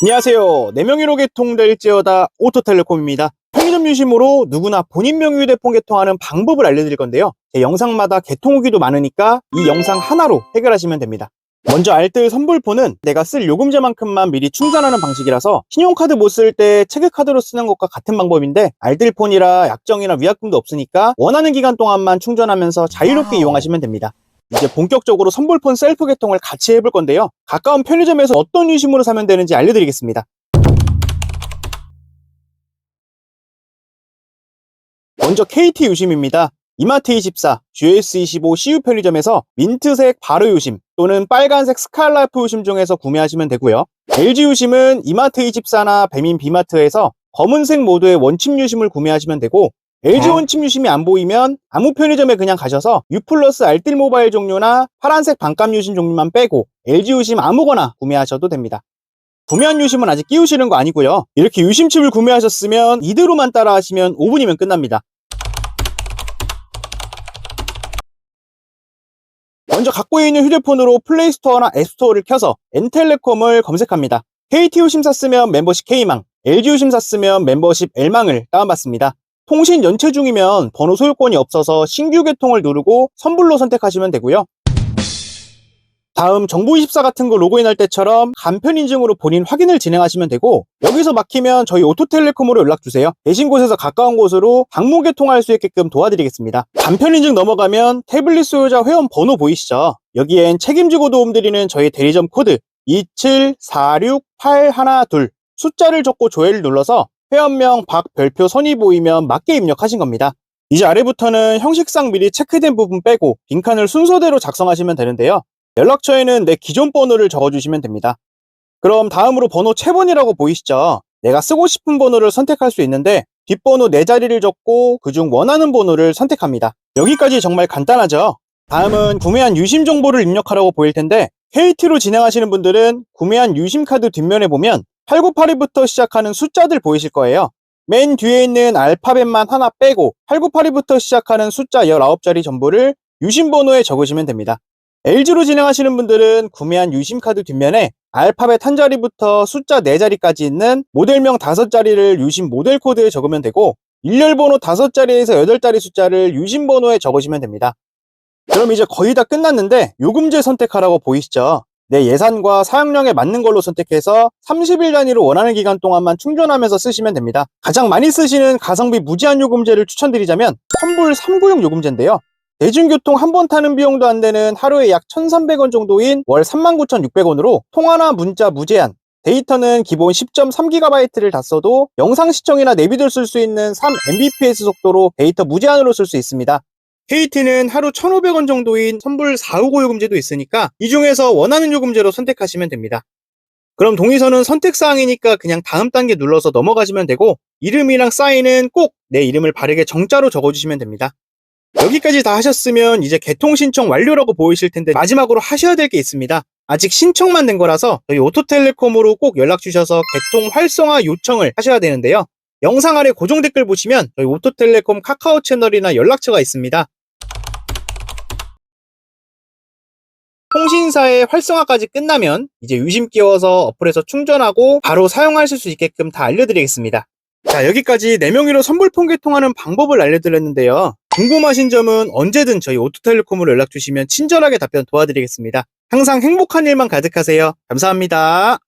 안녕하세요. 4명의로 개통될지어다 오토텔레콤입니다. 편의점 유심으로 누구나 본인 명의 휴대폰 개통하는 방법을 알려드릴 건데요. 제 영상마다 개통 후기도 많으니까 이 영상 하나로 해결하시면 됩니다. 먼저 알뜰 선불폰은 내가 쓸 요금제만큼만 미리 충전하는 방식이라서 신용카드 못 쓸 때 체크카드로 쓰는 것과 같은 방법인데 알뜰폰이라 약정이나 위약금도 없으니까 원하는 기간 동안만 충전하면서 자유롭게. 이용하시면 됩니다. 이제 본격적으로 선불폰 셀프 개통을 같이 해볼 건데요. 가까운 편의점에서 어떤 유심으로 사면 되는지 알려드리겠습니다. 먼저 KT 유심입니다. 이마트 24, GS25 CU 편의점에서 민트색 바로 유심 또는 빨간색 스칼라이프 유심 중에서 구매하시면 되고요. LG 유심은 이마트 24나 배민 비마트에서 검은색 모드의 원칩 유심을 구매하시면 되고 LG 어? 원칩 유심이 안 보이면 아무 편의점에 그냥 가셔서 U 플러스 알뜰 모바일 종류나 파란색 반값 유심 종류만 빼고 LG 유심 아무거나 구매하셔도 됩니다. 구매한 유심은 아직 끼우시는 거 아니고요. 이렇게 유심칩을 구매하셨으면 이대로만 따라 하시면 5분이면 끝납니다. 먼저 갖고 있는 휴대폰으로 플레이스토어나 앱스토어를 켜서 엔텔레콤을 검색합니다. KT 유심 샀으면 멤버십 K망, LG 유심 샀으면 멤버십 L망을 다운받습니다. 통신 연체 중이면 번호 소유권이 없어서 신규 개통을 누르고 선불로 선택하시면 되고요. 다음 정보24 같은 거 로그인할 때처럼 간편 인증으로 본인 확인을 진행하시면 되고 여기서 막히면 저희 오토텔레콤으로 연락주세요. 계신 곳에서 가까운 곳으로 방문 개통할 수 있게끔 도와드리겠습니다. 간편 인증 넘어가면 태블릿 소유자 회원 번호 보이시죠? 여기엔 책임지고 도움드리는 저희 대리점 코드 2746812 숫자를 적고 조회를 눌러서 회원명 박 별표 선이 보이면 맞게 입력하신 겁니다. 이제 아래부터는 형식상 미리 체크된 부분 빼고 빈칸을 순서대로 작성하시면 되는데요. 연락처에는 내 기존 번호를 적어주시면 됩니다. 그럼 다음으로 번호 채번이라고 보이시죠? 내가 쓰고 싶은 번호를 선택할 수 있는데 뒷번호 4자리를 적고 그중 원하는 번호를 선택합니다. 여기까지 정말 간단하죠? 다음은 구매한 유심 정보를 입력하라고 보일 텐데 KT로 진행하시는 분들은 구매한 유심 카드 뒷면에 보면 8982부터 시작하는 숫자들 보이실 거예요. 맨 뒤에 있는 알파벳만 하나 빼고 8982부터 시작하는 숫자 19자리 전부를 유심 번호에 적으시면 됩니다. LG로 진행하시는 분들은 구매한 유심 카드 뒷면에 알파벳 한 자리부터 숫자 4자리까지 있는 모델명 5자리를 유심 모델 코드에 적으면 되고 일렬 번호 5자리에서 8자리 숫자를 유심 번호에 적으시면 됩니다. 그럼 이제 거의 다 끝났는데 요금제 선택하라고 보이시죠? 내 예산과 사용량에 맞는 걸로 선택해서 30일 단위로 원하는 기간 동안만 충전하면서 쓰시면 됩니다. 가장 많이 쓰시는 가성비 무제한 요금제를 추천드리자면 선불 3구용 요금제인데요. 대중교통 한 번 타는 비용도 안 되는 하루에 약 1,300원 정도인 월 39,600원으로 통화나 문자 무제한, 데이터는 기본 10.3GB를 다 써도 영상 시청이나 내비들 쓸 수 있는 3mbps 속도로 데이터 무제한으로 쓸 수 있습니다. KT는 하루 1,500원 정도인 선불 459 요금제도 있으니까 이 중에서 원하는 요금제로 선택하시면 됩니다. 그럼 동의서는 선택사항이니까 그냥 다음 단계 눌러서 넘어가시면 되고 이름이랑 사인은 꼭 내 이름을 바르게 정자로 적어주시면 됩니다. 여기까지 다 하셨으면 이제 개통 신청 완료라고 보이실 텐데 마지막으로 하셔야 될 게 있습니다. 아직 신청만 된 거라서 저희 오토텔레콤으로 꼭 연락 주셔서 개통 활성화 요청을 하셔야 되는데요. 영상 아래 고정 댓글 보시면 저희 오토텔레콤 카카오 채널이나 연락처가 있습니다. 통신사의 활성화까지 끝나면 이제 유심 끼워서 어플에서 충전하고 바로 사용하실 수 있게끔 다 알려드리겠습니다. 자, 여기까지 4명이로 선불폰 개통하는 방법을 알려드렸는데요. 궁금하신 점은 언제든 저희 오토텔레콤으로 연락 주시면 친절하게 답변 도와드리겠습니다. 항상 행복한 일만 가득하세요. 감사합니다.